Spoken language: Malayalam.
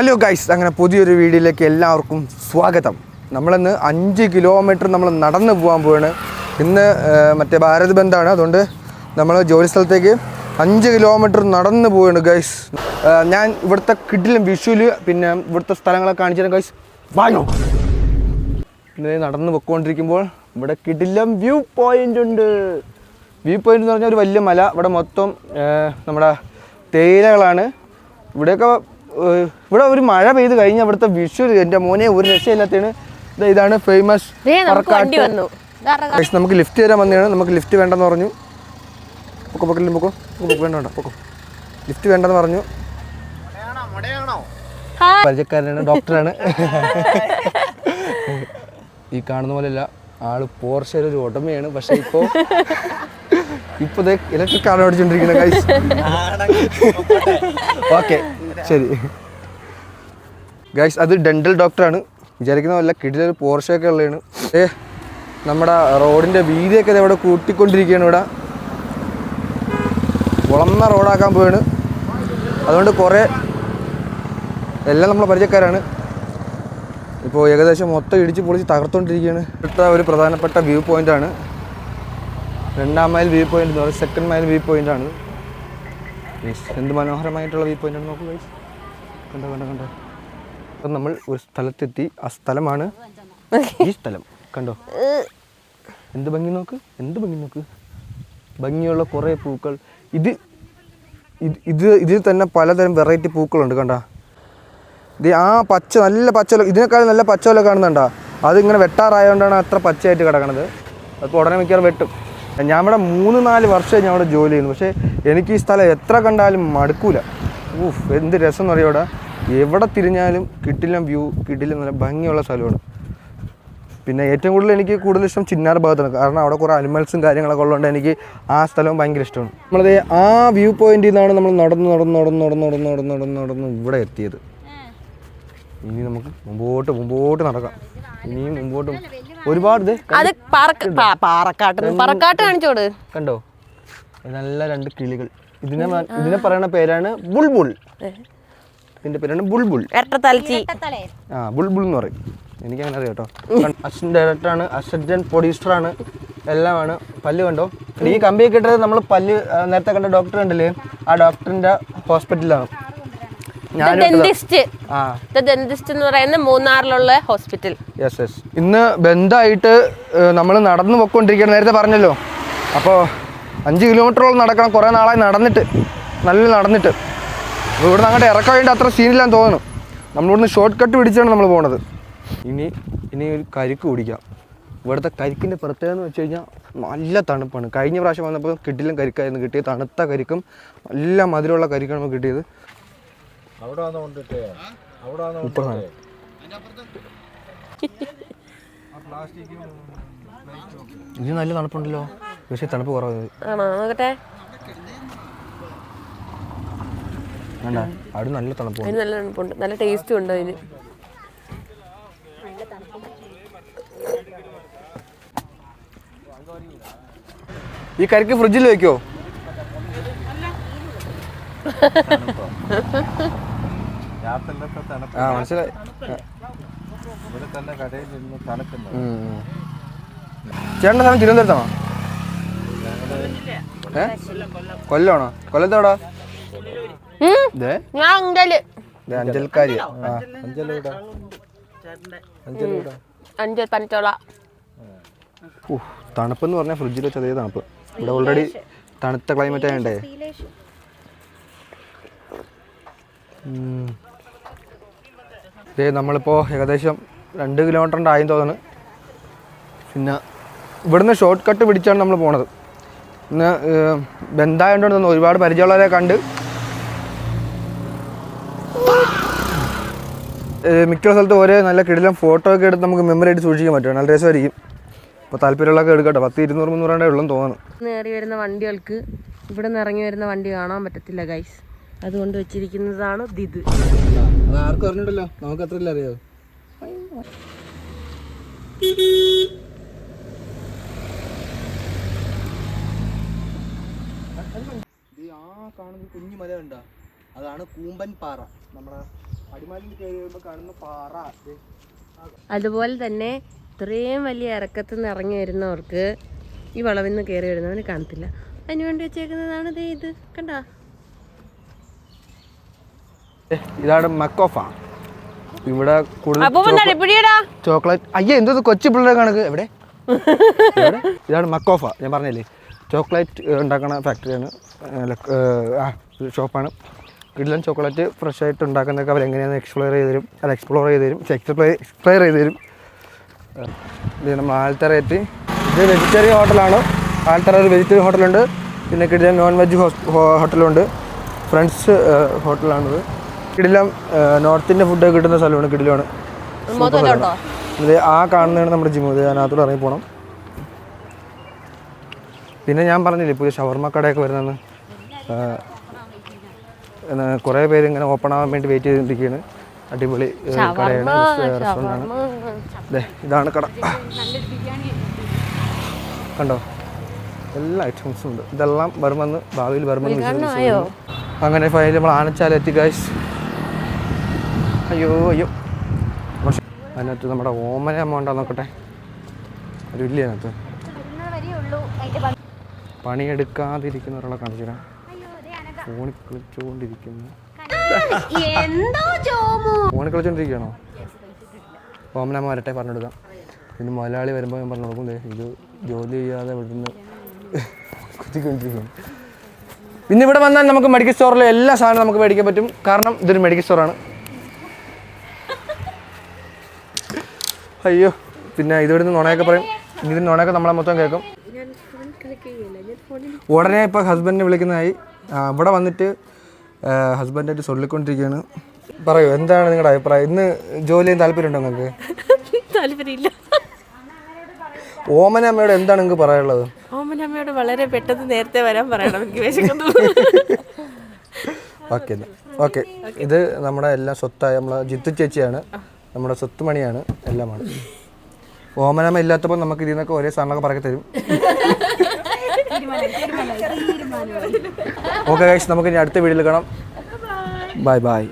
ഹലോ ഗൈസ് അങ്ങനെ പുതിയൊരു വീഡിയോയിലേക്ക് എല്ലാവർക്കും സ്വാഗതം. നമ്മളിന്ന് അഞ്ച് കിലോമീറ്റർ നമ്മൾ നടന്നു പോകാൻ പോവാണ്. ഇന്ന് മറ്റേ ഭാരത് ബന്ധാണ്. അതുകൊണ്ട് നമ്മൾ ജോലി സ്ഥലത്തേക്ക് അഞ്ച് കിലോമീറ്റർ നടന്നു പോവുകയാണ് ഗൈസ് ഞാൻ ഇവിടുത്തെ കിഡിലും വിഷുവിൽ പിന്നെ ഇവിടുത്തെ സ്ഥലങ്ങളൊക്കെ കാണിച്ചു ഗൈസ് വായോ നടന്നു പൊയ്ക്കൊണ്ടിരിക്കുമ്പോൾ ഇവിടെ കിടിലം വ്യൂ പോയിന്റ് ഉണ്ട്. വ്യൂ പോയിന്റ് എന്ന് പറഞ്ഞാൽ ഒരു വലിയ മല. ഇവിടെ മൊത്തം നമ്മുടെ തേയിലകളാണ്. ഇവിടെയൊക്കെ ഇവിടെ ഒരു മഴ പെയ്ത് കഴിഞ്ഞ ഇവിടുത്തെ വിഷു എന്റെ മോനെ ഒരു രക്ഷയില്ലാത്തതാണ് ഇതാണ് ഫേമസ് നമുക്ക് വന്നു. ഇതാരുടെ നമുക്ക് ലിഫ്റ്റ് തരാൻ വന്നതാണ്. നമുക്ക് ലിഫ്റ്റ് വേണ്ടെന്ന് പറഞ്ഞു. പൊക്കോ പൊക്കലും പൊക്കോ. വേണ്ട വേണ്ട പൊക്കോ. ലിഫ്റ്റ് വേണ്ടെന്ന് പറഞ്ഞു. പരിചയക്കാരനാണ് ഡോക്ടറാണ്. ഈ കാണുന്ന പോലെയല്ല ആൾ പോർഷ ഒരു ഉടമയാണ്. പക്ഷെ ഇപ്പോ ഇപ്പൊ ഇലക്ട്രിക് കാർ ഓടിച്ചോണ്ടിരിക്കുന്ന ഗൈസ് ഓക്കെ ശരി. ഗൈസ് അത് ഡെന്റൽ ഡോക്ടറാണ് വിചാരിക്കുന്ന വല്ല കിടിലൊരു പോർഷൊക്കെ ഉള്ളതാണ്. ഏ നമ്മുടെ റോഡിന്റെ വീതിയൊക്കെ ഇവിടെ കൂട്ടിക്കൊണ്ടിരിക്കുകയാണ് ഇവിടെ. വളർന്ന റോഡാക്കാൻ പോവാണ്. അതുകൊണ്ട് കുറേ എല്ലാം നമ്മളെ പരിചയക്കാരാണ്. ഇപ്പോൾ ഏകദേശം മൊത്തം ഇടിച്ച് പൊളിച്ച് തകർത്തുകൊണ്ടിരിക്കുകയാണ് ഇവിടുത്തെ ഒരു പ്രധാനപ്പെട്ട വ്യൂ പോയിന്റ് ആണ്. രണ്ടാം മൈൽ വ്യൂ പറയുന്നത് സെക്കൻഡ് മൈൽ വ്യൂ Yes, എന്ത് മനോഹരമായിട്ടുള്ള വ്യൂ പോയിന്റ് ആണ് നോക്കൂ guys. കണ്ടോ കണ്ടോ കണ്ടോ. അപ്പം നമ്മൾ ഒരു സ്ഥലത്തെത്തി. ആ സ്ഥലമാണ് ഈ സ്ഥലം. കണ്ടോ? എന്ത് ഭംഗി നോക്ക്? എന്ത് ഭംഗി നോക്ക്? ഭംഗിയുള്ള കുറേ പൂക്കൾ. ഇത് ഇത് ഇത് ഇതിൽ തന്നെ പലതരം വെറൈറ്റി പൂക്കളുണ്ട് കണ്ട. ഇത് ആ പച്ച നല്ല പച്ച ഇതിനേക്കാളും നല്ല പച്ചോല കാണുന്നുണ്ടാ. അതിങ്ങനെ വെട്ടാറായതുകൊണ്ടാണ് അത്ര പച്ചയായിട്ട് കിടക്കണത്. അപ്പോൾ ഉടനെ മിക്കവാറും വെട്ടും. ഞാൻ ഇവിടെ മൂന്ന് നാല് വർഷമായി ഞാൻ ഇവിടെ ജോലി ചെയ്യുന്നു. പക്ഷേ എനിക്ക് ഈ സ്ഥലം എത്ര കണ്ടാലും മടുക്കൂല. ഊഫ് എന്ത് രസം എന്ന് അറിയാം എവിടെ തിരിഞ്ഞാലും കിട്ടില്ല വ്യൂ കിട്ടില്ല നല്ല ഭംഗിയുള്ള സ്ഥലമാണ്. പിന്നെ ഏറ്റവും കൂടുതൽ എനിക്ക് കൂടുതൽ ഇഷ്ടം ചിന്നാർ ഭാഗത്താണ്. കാരണം അവിടെ കുറേ അനിമൽസും കാര്യങ്ങളൊക്കെ ഉള്ളതുകൊണ്ട് എനിക്ക് ആ സ്ഥലവും ഭയങ്കര ഇഷ്ടമാണ്. നമ്മളത് ആ വ്യൂ പോയിന്റിൽ നിന്നാണ് നമ്മൾ നടന്ന് നടന്ന് നടന്ന് നടന്ന് നടന്ന് നടന്ന് നടന്ന് നടന്ന് ഇവിടെ എത്തിയത്. ഇനി നമുക്ക് മുമ്പോട്ട് മുമ്പോട്ട് നടക്കാം. ഇനിയും മുമ്പോട്ടും ഒരുപാട് അത് പാറക്കാട്ട് പറക്കാട്ട് കാണിച്ചോട്. കണ്ടോ? നല്ല രണ്ട് കിളികൾ. ഇതിനെ ഇതിനെ പറയുന്ന പേരാണ് ബുൾബുൾ. ഇതിന്റെ പേരാണ് ബുൾബുൾ. ആ ബുൾബുൾ എന്ന് പറയും. എനിക്ക് അങ്ങനെ അറിയാം കേട്ടോ. അസിസ്റ്റന്റ് ഡയറക്ടറാണ് അസിസ്റ്റന്റ് പ്രൊഡ്യൂസറാണ് എല്ലാമാണ്. പല്ല് കണ്ടോ? ഈ കമ്പി കിട്ടത് നമ്മൾ പല്ല് നേരത്തെ കണ്ട ഡോക്ടർ കണ്ടില്ലേ? ആ ഡോക്ടറിന്റെ ഹോസ്പിറ്റലാണ് ഞാൻ ഡെന്റിസ്റ്റ് ആ. ഡെന്റിസ്റ്റ് എന്ന് പറയുന്ന മൂന്നാറിലുള്ള ഹോസ്പിറ്റൽ യെസ് യെസ് ഇന്ന് ബന്ധമായിട്ട് നമ്മൾ നടന്നു പോയിക്കൊണ്ടിരിക്കുകയാണ് നേരത്തെ പറഞ്ഞല്ലോ. അപ്പോൾ അഞ്ച് കിലോമീറ്ററോളം നടക്കണം. കുറേ നാളായി നടന്നിട്ട്. നല്ല നടന്നിട്ട്. അപ്പോൾ ഇവിടുന്ന് അങ്ങോട്ട് ഇറക്കാൻ വേണ്ടി അത്ര സീനില്ലാന്ന് തോന്നുന്നു. നമ്മളിവിടുന്ന് ഷോർട്ട് കട്ട് പിടിച്ചാണ് നമ്മൾ പോണത്. ഇനി ഇനി ഒരു കരിക്ക് കുടിക്കാം. ഇവിടുത്തെ കരിക്കിന്റെ പ്രത്യേകത എന്ന് വെച്ച് കഴിഞ്ഞാൽ നല്ല തണുപ്പാണ്. കഴിഞ്ഞ പ്രാവശ്യം വന്നപ്പോൾ കിട്ടിലും കരിക്കായിരുന്നു. കിട്ടിയത് തണുത്ത കരിക്കും നല്ല മധുരമുള്ള കരിക്കാണ് നമുക്ക് കിട്ടിയത്. ഇനി നല്ല തണുപ്പുണ്ടല്ലോ. പക്ഷേ തണുപ്പ് കുറവ് ആണോ? നോക്കട്ടെ. വേണ്ട അവിടെ നല്ല തണുപ്പ് അതിന് നല്ല തണുപ്പുണ്ട്. നല്ല ടേസ്റ്റും ഉണ്ട് അതിന്. ഈ കരിക്ക് ഫ്രിഡ്ജിൽ വെക്കോ? ആ മനസ്സിലായി. ചേട്ടന്റെ സ്ഥലം തിരുവനന്തപുരത്താണോ? ഏ? കൊല്ലമാണോ കൊല്ലത്തോടാ? ഇതേ ഞാൻ അഞ്ചൽ. ഇത് അഞ്ചൽക്കാരി. അഞ്ചൽ പനച്ചോള. തണുപ്പെന്ന് പറഞ്ഞാൽ ഫ്രിഡ്ജിൽ വെച്ച അതേ തണുപ്പ്. ഇവിടെ ഓൾറെഡി തണുത്ത ക്ലൈമറ്റ് ആയണ്ടേ. ഏ നമ്മളിപ്പോൾ ഏകദേശം രണ്ട് കിലോമീറ്ററിന്റെ ആയി തോന്നുന്നു. പിന്നെ ഇവിടുന്ന് ഷോർട്ട് കട്ട് പിടിച്ചാണ് നമ്മൾ പോണത്. ഇന്ന് ബന്ധമായതുകൊണ്ട് തോന്നുന്നു ഒരുപാട് പരിചയമുള്ളവരെ കണ്ട്. മിക്ക സ്ഥലത്ത് ഒരേ നല്ല കിടിലം ഫോട്ടോ ഒക്കെ എടുത്ത് നമുക്ക് മെമ്മറി ആയിട്ട് സൂക്ഷിക്കാൻ പറ്റും. നല്ല രസമായിരിക്കും. അപ്പോൾ താല്പര്യമുള്ളതൊക്കെ എടുക്കട്ടെ. പത്ത് ഇരുന്നൂറ് മുന്നൂറ് ഉള്ളെന്ന് തോന്നുന്നു. നേറി വരുന്ന വണ്ടികൾക്ക് ഇവിടെ നിന്ന് ഇറങ്ങി വരുന്ന വണ്ടി കാണാൻ പറ്റത്തില്ല ഗൈസ് അതുകൊണ്ട് വെച്ചിരിക്കുന്നതാണ് ദിത് ആർക്കും അറിഞ്ഞിട്ടല്ലോ നമുക്ക് അത്രയല്ലേ അറിയാവോ. ആ കാണുന്ന. കുഞ്ഞു മല കണ്ട? അതാണ് കൂമ്പൻ പാറ. നമ്മുടെ അടിമാലിൽ കയറി കാണുന്ന പാറ. ദേ. അതുപോലെ തന്നെ ഇത്രയും വലിയ ഇറക്കത്തിൽ നിന്ന് ഇറങ്ങി വരുന്നവർക്ക് ഈ വളവിൽ നിന്ന് കയറി വരുന്നവന് കാണത്തില്ല. അതിന് വേണ്ടി വെച്ചേക്കുന്നതാണ് ദേ ഇത്. കണ്ട? ദേ, ഇതാണ് മക്കോഫ. ഇവിടെ കൂടുതൽ ചോക്ലേറ്റ് അയ്യേ എന്തോ കൊച്ചു പിള്ളേരെ കണക്ക്. എവിടെ എവിടെ? ഇതാണ് മക്കോഫ. ഞാൻ പറഞ്ഞില്ലേ? ചോക്ലേറ്റ് ഉണ്ടാക്കുന്ന ഫാക്ടറിയാണ് ഷോപ്പാണ് കിഡ്ലൻ ചോക്ലേറ്റ് ഫ്രഷ് ആയിട്ട് ഉണ്ടാക്കുന്നതൊക്കെ അവർ എങ്ങനെയാണെന്ന് എക്സ്പ്ലോർ ചെയ്ത് തരും. അത് എക്സ്പ്ലോർ ചെയ്ത് തരും. എക്സ്പ്ലോർ എക്സ്പ്ലെയർ ചെയ്ത് തരും. ഇത് നമ്മൾ ആൽത്തറയറ്റ് ഇത് വെജിറ്റേറിയൻ ഹോട്ടലാണ് ആൽത്തറ ഒരു വെജിറ്റേറിയൻ ഹോട്ടലുണ്ട് പിന്നെ കിടിലൻ നോൺ വെജ് ഹോട്ടലുണ്ട് ഫ്രണ്ട്സ് ഹോട്ടലാണിത് കിടിലം നോർത്ത് ഇന്ത്യൻ ഫുഡ് കിട്ടുന്ന സ്ഥലമാണ് കിഡിലാണ് ഇത് ആ കാണുന്നതാണ് നമ്മുടെ ജിമ്മു ഇത് അതിനകത്തോട് ഇറങ്ങി പോകണം പിന്നെ ഞാൻ പറഞ്ഞില്ലേ പുതിയ ഷവർമ്മ കടയൊക്കെ വരുന്നെന്ന് കുറേ പേര് ഇങ്ങനെ ഓപ്പൺ ആവാൻ വേണ്ടി വെയിറ്റ് ചെയ്തിരിക്കുകയാണ് അടിപൊളി കടയാണ് റെസ്റ്റോറന്റ് ആണ്. ദേ, ഇതാണ് കട. കണ്ടോ? എല്ലാ ഐറ്റംസും ഉണ്ട്. ഇതെല്ലാം വരുമെന്ന് ഭാവിയിൽ വരുമെന്ന്. അങ്ങനെ ഫൈനൽ നമ്മൾ ആനച്ചാലെത്തി ഗൈസ് അയ്യോ അയ്യോ. പക്ഷെ അതിനകത്ത് നമ്മുടെ ഓമന അമ്മ ഉണ്ടോ നോക്കട്ടെ. ഒരു ഇല്ല അതിനകത്ത്. പണിയെടുക്കാതിരിക്കുന്ന ഒരാളെ കാണിച്ചു ഫോണിൽ കളിച്ചുകൊണ്ടിരിക്കുന്നു ഫോണിൽ കളിച്ചോണ്ടിരിക്കുകയാണോ? ഓമനമ്മ വരട്ടെ പറഞ്ഞു കൊടുക്കാം പിന്നെ മലയാളി വരുമ്പോൾ ഞാൻ പറഞ്ഞു കൊടുക്കും ഇത് ജോലി ചെയ്യാതെ ഇവിടുന്ന് കുത്തിക്കൊണ്ടിരിക്കുകയാണ് പിന്നെ ഇവിടെ വന്നാൽ നമുക്ക് മെഡിക്കൽ സ്റ്റോറിലെ എല്ലാ സാധനവും നമുക്ക് മേടിക്കാൻ പറ്റും. കാരണം ഇതൊരു മെഡിക്കൽ സ്റ്റോറാണ് അയ്യോ പിന്നെ ഇതിവിടുന്ന് നുണയൊക്കെ പറയും. ഇതിന് നുണയൊക്കെ നമ്മളെ മൊത്തം കേൾക്കും. ഉടനെ ഇപ്പോൾ ഹസ്ബൻഡിനെ വിളിക്കുന്നതായി. ഇവിടെ വന്നിട്ട് ഹസ്ബൻഡായിട്ട് ചൊല്ലിക്കൊണ്ടിരിക്കുകയാണ്. പറയൂ എന്താണ് നിങ്ങളുടെ അഭിപ്രായം? ഇന്ന് ജോലി ചെയ്യാൻ താല്പര്യമുണ്ടോ നിങ്ങൾക്ക്? താല്പര്യമില്ല. ഓമന അമ്മയോട് എന്താണ് നിങ്ങൾക്ക് പറയാനുള്ളത്? ഓമനമ്മയോട് വളരെ പെട്ടെന്ന് നേരത്തെ വരാൻ പറയണം എനിക്ക് വിശക്കുന്നു. Okay okay. ഇത് നമ്മുടെ എല്ലാം സ്വത്തായ നമ്മളെ ജിത്തു ചേച്ചിയാണ്. നമ്മുടെ സ്വത്ത് മണിയാണ് എല്ലാമാണ്. ഓമനമ്മ ഇല്ലാത്തപ്പോൾ നമുക്ക് ഇതിൽ നിന്നൊക്കെ ഒരേ സാധനങ്ങളൊക്കെ പറക്കി തരും. ഓക്കെ ഗൈസ് നമുക്ക് ഇനി അടുത്ത വീഡിയോയിൽ കാണാം. Bye bye